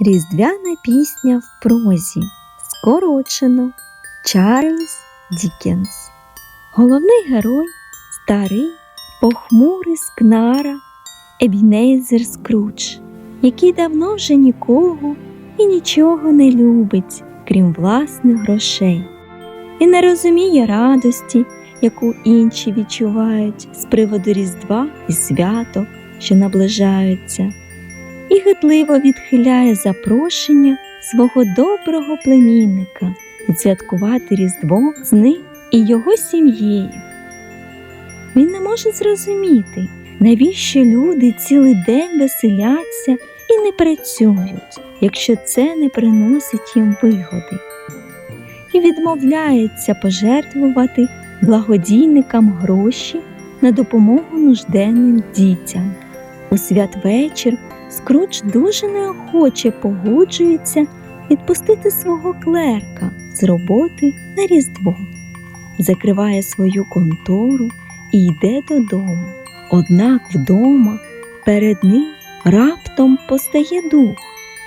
Різдвяна пісня в прозі. Скорочено. Чарльз Дікенс. Головний герой старий, похмурий скнара Ебінейзер Скрудж, який давно вже нікого і нічого не любить, крім власних грошей, і не розуміє радості, яку інші відчувають з приводу Різдва і святок, що наближаються і гидливо відхиляє запрошення свого доброго племінника відсвяткувати Різдво з ним і його сім'єю. Він не може зрозуміти, навіщо люди цілий день веселяться і не працюють, якщо це не приносить їм вигоди, і відмовляється пожертвувати благодійникам гроші на допомогу нужденним дітям. У святвечір Скрудж дуже неохоче погоджується відпустити свого клерка з роботи на Різдво, закриває свою контору і йде додому. Однак вдома перед ним раптом постає дух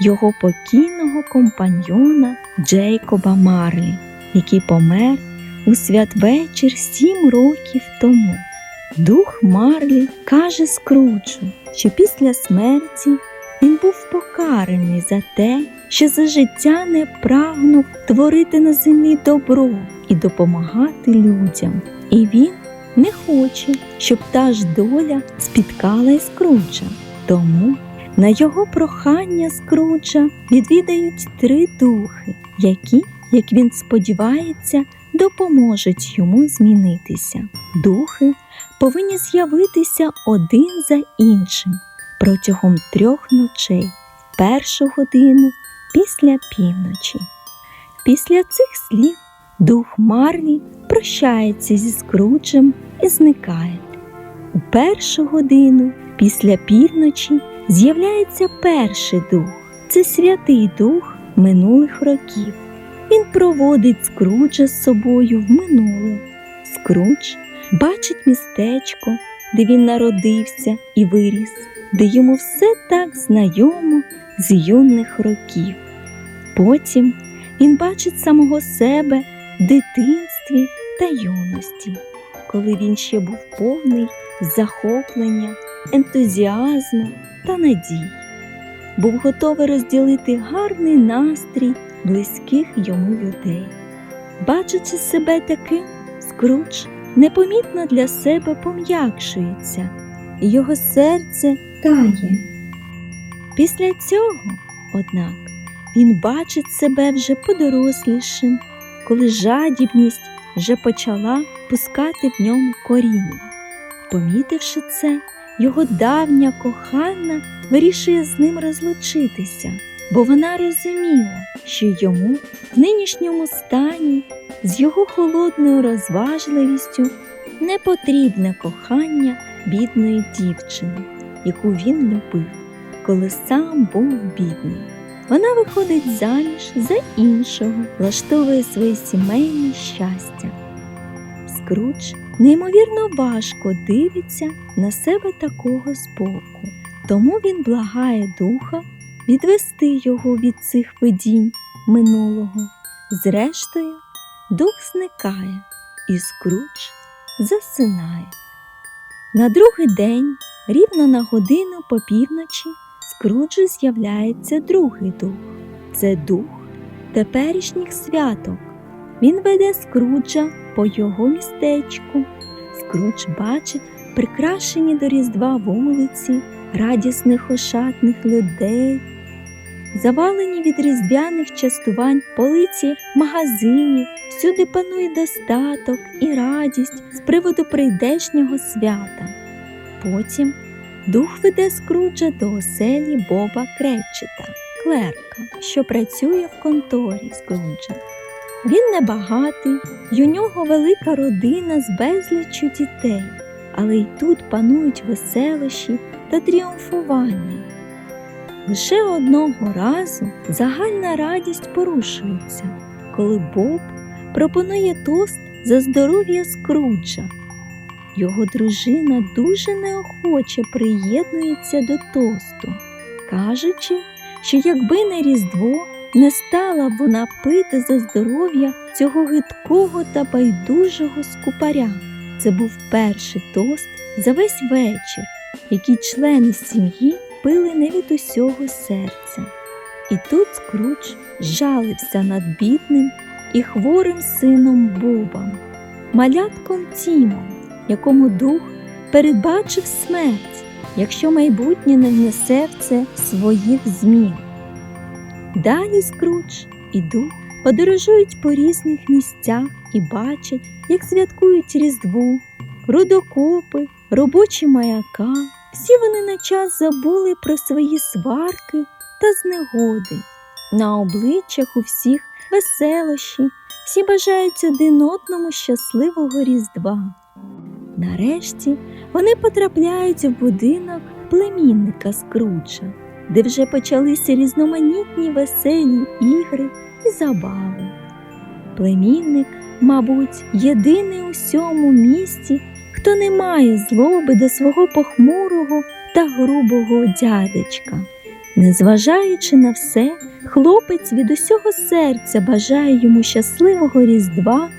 його покійного компаньйона Джейкоба Марлі, який помер у святвечір сім років тому. Дух Марлі каже Скруджу, що після смерті він був покараний за те, що за життя не прагнув творити на землі добро і допомагати людям. І він не хоче, щоб та ж доля спіткала і Скруджа. Тому на його прохання Скруджа відвідають три духи, які, як він сподівається, допоможуть йому змінитися. Духи повинні з'явитися один за іншим протягом трьох ночей першу годину після півночі. Після цих слів дух Марлі прощається зі Скруджем і зникає. У першу годину після півночі з'являється перший дух це святий дух минулих років. Він проводить Скруджа з собою в минуле. Скрудж бачить містечко, де він народився і виріс, де йому все так знайомо з юних років. Потім він бачить самого себе в дитинстві та юності, коли він ще був повний захоплення, ентузіазму та надій, був готовий розділити гарний настрій близьких йому людей. Бачачи себе таким, Скрудж непомітно для себе пом'якшується, його серце тає. Після цього, однак, він бачить себе вже подорослішим, коли жадібність вже почала пускати в ньому коріння. Помітивши це, його давня кохана вирішує з ним розлучитися, бо вона розуміла, що йому в нинішньому стані з його холодною розважливістю не потрібне кохання бідної дівчини, яку він любив, коли сам був бідний. Вона виходить заміж за іншого, влаштовує своє сімейне щастя. Скрудж неймовірно важко дивиться на себе такого збоку, тому він благає духа відвести його від цих видінь минулого. Зрештою, дух зникає, і Скрудж засинає. На другий день, рівно на годину по півночі, Скруджу з'являється другий дух. Це дух теперішніх святок. Він веде Скруджа по його містечку. Скрудж бачить прикрашені до Різдва вулиці, радісних ошатних людей, завалені від різдвяних частувань полиці магазинів, всюди панує достаток і радість з приводу прийдешнього свята. Потім дух веде Скруджа до оселі Боба Кречета, клерка, що працює в конторі Скруджа. Він небагатий, й у нього велика родина з безліччю дітей, але й тут панують веселощі та тріумфування. Лише одного разу загальна радість порушується, коли Боб пропонує тост за здоров'я Скруджа. Його дружина дуже неохоче приєднується до тосту, кажучи, що якби не Різдво, не стала б вона пити за здоров'я цього гидкого та байдужого скупаря. Це був перший тост за весь вечір, який члени сім'ї пили не від усього серця. І тут Скрудж жалився над бідним і хворим сином Бобом, малятком Тімом, якому дух передбачив смерть, якщо майбутнє не внесе в це своїх змін. Далі Скрудж і дух подорожують по різних місцях і бачать, як святкують Різдво, рудокопи, робочі маяка. Всі вони на час забули про свої сварки та знегоди. На обличчях у всіх веселощі, всі бажають один одному щасливого Різдва. Нарешті вони потрапляють в будинок племінника Скруджа, де вже почалися різноманітні веселі ігри і забави. Племінник, мабуть, єдиний у всьому місті, хто не має злоби до свого похмурого та грубого дядечка. Незважаючи на все, хлопець від усього серця бажає йому щасливого Різдва,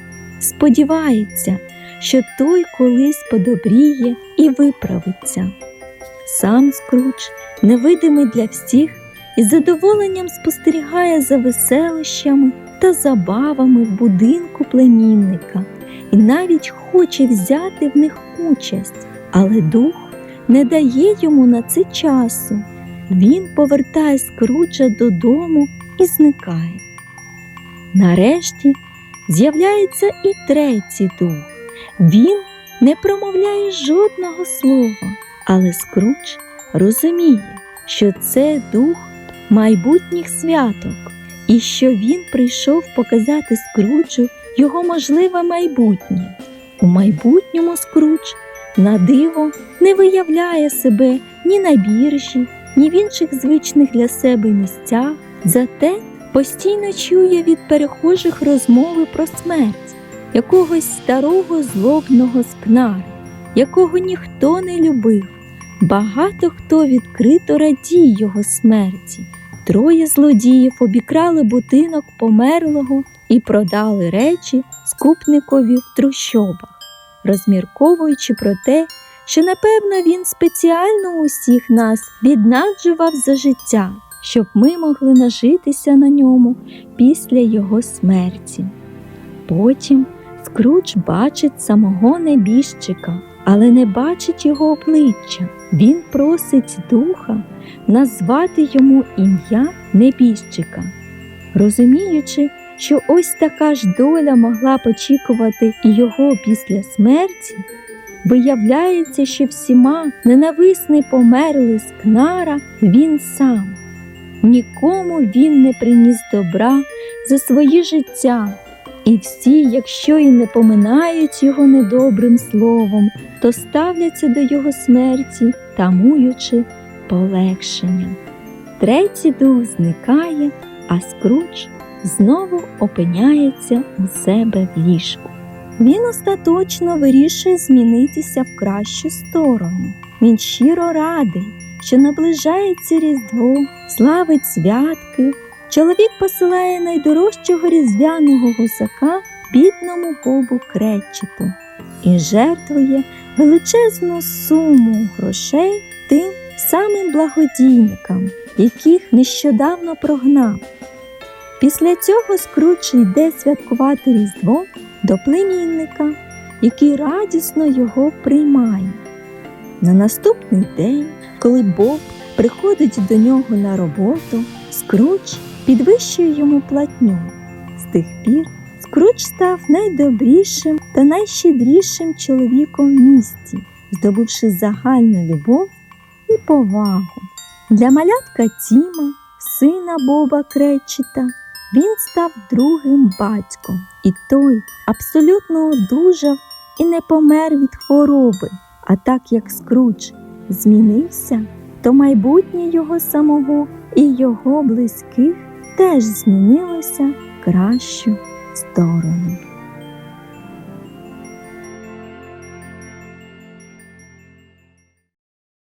сподівається, що той колись подобріє і виправиться. Сам Скрудж, невидимий для всіх, із задоволенням спостерігає за веселощами та забавами в будинку племінника і навіть хоче взяти в них участь, але дух не дає йому на це часу. Він повертає Скруджа додому і зникає. Нарешті з'являється і третій дух. Він не промовляє жодного слова, але Скрудж розуміє, що це дух майбутніх святок, і що він прийшов показати Скруджу його можливе майбутнє. У майбутньому Скрудж на диво не виявляє себе ні на біржі, ні в інших звичних для себе місцях, зате постійно чує від перехожих розмови про смерть якогось старого злобного скнара, якого ніхто не любив. Багато хто відкрито радіє його смерті. Троє злодіїв обікрали будинок померлого і продали речі скупникові в трущобах, розмірковуючи про те, що напевно він спеціально усіх нас віднаджував за життя, щоб ми могли нажитися на ньому після його смерті. Потім Скрудж бачить самого небіжчика, але не бачить його обличчя. Він просить духа назвати йому ім'я небіжчика, розуміючи, що ось така ж доля могла б очікувати його після смерті. Виявляється, що всіма ненависний померлий скнара він сам. Нікому він не приніс добра за своє життя, і всі, якщо і не поминають його недобрим словом, то ставляться до його смерті, тамуючи полегшення. Третій дух зникає, а Скрудж знову опиняється у себе в ліжку. Він остаточно вирішує змінитися в кращу сторону. Він щиро радий, що наближається Різдво, славить святки. Чоловік посилає найдорожчого різдвяного гусака бідному Бобу Кречету і жертвує величезну суму грошей тим самим благодійникам, яких нещодавно прогнав. Після цього Скрудж йде святкувати Різдво до племінника, який радісно його приймає. На наступний день, коли Боб приходить до нього на роботу, Скрудж підвищує йому платню. З тих пір Скрудж став найдобрішим та найщедрішим чоловіком в місті, здобувши загальну любов і повагу. Для малятка Тіма, сина Боба Кречета, він став другим батьком, і той абсолютно одужав і не помер від хвороби. А так як Скрудж змінився, то майбутнє його самого і його близьких теж змінилося в кращу сторону.